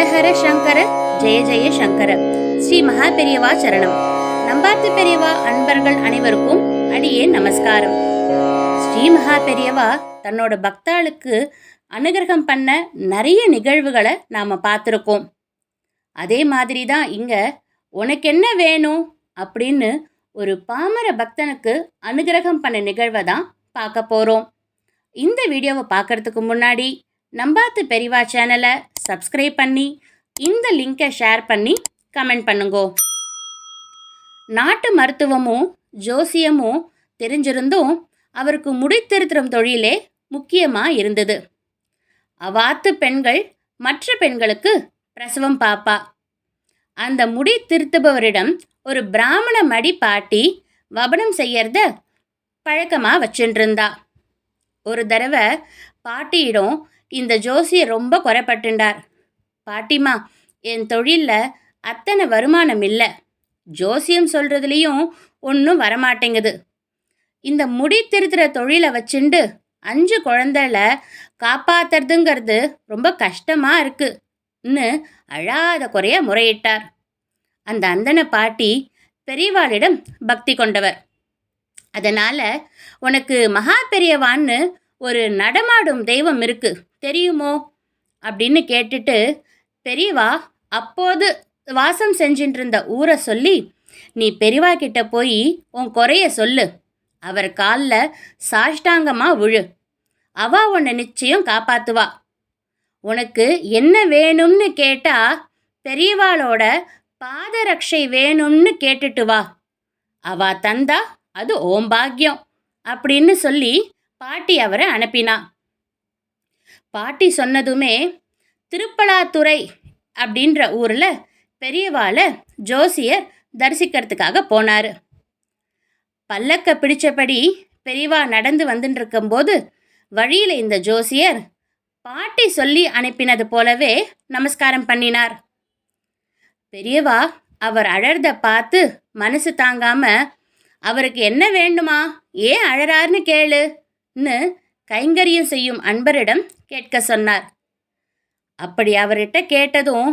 ஹரஹர சங்கர ஜெய ஜெய சங்கர. ஸ்ரீ மகா பெரியவா சரணம். நம்பாத்து பெரியவா அன்பர்கள் அனைவருக்கும் அடியே நமஸ்காரம். ஸ்ரீ மகா பெரியவா தன்னோட பக்தாளுக்கு அனுகிரகம் பண்ண நிறைய நிகழ்வுகளை நாம் பார்த்துருக்கோம். அதே மாதிரி தான் இங்கே உனக்கு என்ன வேணும்? அப்படின்னு ஒரு பாமர பக்தனுக்கு அனுகிரகம் பண்ண நிகழ்வை தான் பார்க்க போகிறோம் இந்த வீடியோவை பார்க்குறதுக்கு முன்னாடி நம்பாத்து பெரிவா சேனலை சப்ஸ்கிரைப் பண்ணி இந்த லிங்கை ஷேர் பண்ணி கமெண்ட் பண்ணுங்கோ. நாட்டு மருத்துவமும் ஜோசியமும் தெரிஞ்சிருந்தும் அவருக்கு முடித்திருத்திரம் தொழிலே முக்கியமாக இருந்தது. அவாத்து பெண்கள் மற்ற பெண்களுக்கு பிரசவம் பாப்பா. அந்த முடி திருத்துபவரிடம் ஒரு பிராமண மடி பாட்டி வபனம் செய்யறத பழக்கமாக வச்சுட்டு ஒரு தடவை பாட்டியிடம் இந்த ஜோசியர் ரொம்ப குறைப்பட்டுண்டார் பாட்டிமா என் தொழிலில் அத்தனை வருமானம் இல்லை. ஜோசியம் சொல்கிறதுலேயும் ஒன்றும் வரமாட்டேங்குது. இந்த முடி திருத்துற தொழிலை வச்சுண்டு அஞ்சு குழந்தைல காப்பாத்துறதுங்கிறது ரொம்ப கஷ்டமாக இருக்குன்னு அழாத குறைய முறையிட்டார். அந்த அந்தன பாட்டி பெரியவாளிடம் பக்தி கொண்டவர். அதனால் உனக்கு மகா பெரியவான்னு ஒரு நடமாடும் தெய்வம் இருக்கு. தெரியுமோ? அப்படின்னு கேட்டுட்டு பெரியவா அப்போது வாசம் செஞ்சிட்டு இருந்த ஊரை சொல்லி நீ பெரியவா கிட்ட போய் உன் குறைய சொல்லு. அவர் காலில் சாஷ்டாங்கமாக விழு. அவா உன்னை நிச்சயம் காப்பாத்துவா. உனக்கு என்ன வேணும்னு கேட்டா பெரியவாளோட பாதரக்ஷை வேணும்னு கேட்டுட்டு வா. அவ தந்தா அது ஓம்பாக்கியம் அப்படின்னு சொல்லி பாட்டி அவரை அனுப்பினா. பாட்டி சொன்னதுமே திருப்பலாத்துறை அப்படின்ற ஊரில் பெரியவாளை ஜோசியர் தரிசிக்கிறதுக்காக போனார். பல்லக்க பிடிச்சபடி பெரியவா நடந்து வந்துட்டு இருக்கும்போது வழியில் இந்த ஜோசியர் பாட்டி சொல்லி அனுப்பினது போலவே நமஸ்காரம் பண்ணினார். பெரியவா அவர் அழறத பார்த்து மனசு தாங்காம அவருக்கு என்ன வேண்டுமா? ஏன் அழறாருன்னு கேளு. ன்னு கைங்கரியம் செய்யும் அன்பரிடம் கேட்க சொன்னார். அப்படி அவர்கிட்ட கேட்டதும்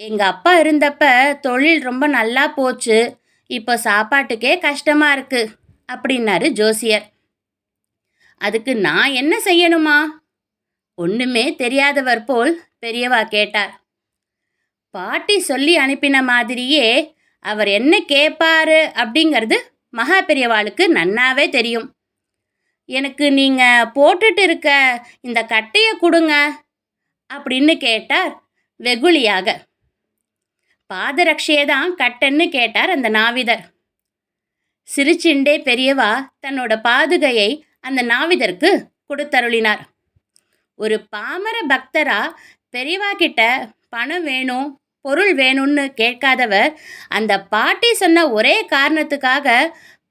எங்கள் அப்பா இருந்தப்ப தொழில் ரொம்ப நல்லா போச்சு இப்போ சாப்பாட்டுக்கே கஷ்டமாக இருக்குது அப்படின்னாரு ஜோசியர். அதுக்கு நான் என்ன செய்யணுமா? ஒன்றுமே தெரியாதவர் போல் பெரியவா கேட்டார். பாட்டி சொல்லி அனுப்பின மாதிரியே அவர் என்ன கேட்பாரு அப்படிங்கிறது மகா பெரியவாளுக்கு நன்னாவே தெரியும். எனக்கு நீங்கள் போட்டுட்டு இருக்க இந்த கட்டையை கொடுங்க அப்படின்னு கேட்டார் வெகுளியாக. பாதரக்ஷையை தான் கட்டன்னு கேட்டார் அந்த நாவிதர். சிரிச்சிண்டே பெரியவா தன்னோட பாதுகையை அந்த நாவிதருக்கு கொடுத்தருளினார். ஒரு பாமர பக்தரா பெரியவா கிட்ட பணம் வேணும் பொருள் வேணும்னு கேட்காதவர் அந்த பாட்டி சொன்ன ஒரே காரணத்துக்காக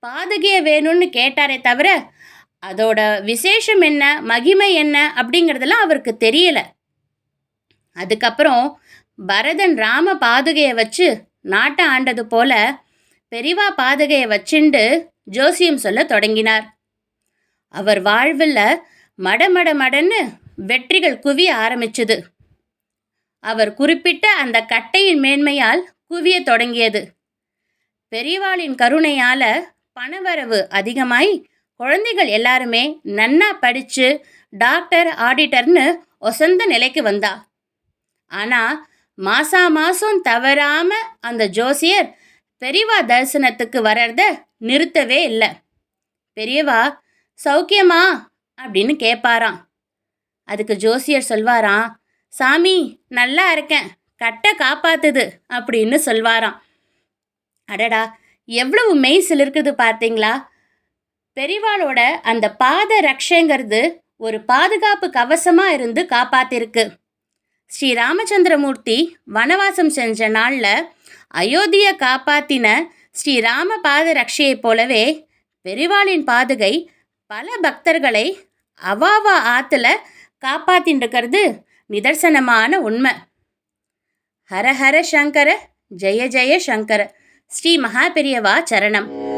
பாதுகையை வேணும்னு கேட்டாரே தவிர அதோட விசேஷம் என்ன மகிமை என்ன அப்படிங்கிறதெல்லாம் அவருக்கு தெரியலை. அதுக்கப்புறம் பரதன் ராம பாதுகையை வச்சு நாட்டை ஆண்டது போல பெரிவா பாதுகையை வச்சுண்டு ஜோசியம் சொல்ல தொடங்கினார். அவர் வாழ்வில் மடமட மடன்னு வெற்றிகள் குவிய ஆரம்பிச்சது. அவர் குறிப்பிட்ட அந்த கட்டையின் மேன்மையால் குவிய தொடங்கியது. பெரியவாளின் கருணையால பணவரவு அதிகமாய் குழந்தைகள் எல்லாருமே நன்னா படித்து டாக்டர் ஆடிட்டர்னு ஒசந்த நிலைக்கு வந்தா. ஆனால் மாசா மாதம் தவறாம அந்த ஜோசியர் பெரியவா தரிசனத்துக்கு வர்றத நிறுத்தவே இல்லை. பெரியவா சௌக்கியமா? அப்படின்னு கேட்பாராம் அதுக்கு ஜோசியர் சொல்வாராம் சாமி நல்லா இருக்கேன். கட்டை காப்பாத்துது அப்படின்னு சொல்வாராம். அடடா எவ்வளவு மெய் சிலிருக்குது பார்த்தீங்களா? பெரிவாளோட அந்த பாத ரக்ஷங்கிறது ஒரு பாதுகாப்பு கவசமாக இருந்து காப்பாத்திருக்கு. ஸ்ரீ ராமச்சந்திரமூர்த்தி வனவாசம் செஞ்ச நாளில் அயோத்தியை காப்பாத்தின ஸ்ரீ ராம பாத ரக்ஷையைப் போலவே பெரிவாளின் பாதுகை பல பக்தர்களை அவாவா ஆற்றுல காப்பாத்தின்றிருக்கிறது நிதர்சனமான உண்மை. ஹர ஹர சங்கர ஜெய ஜெய சங்கர ஸ்ரீ மகா பெரியவா சரணம்.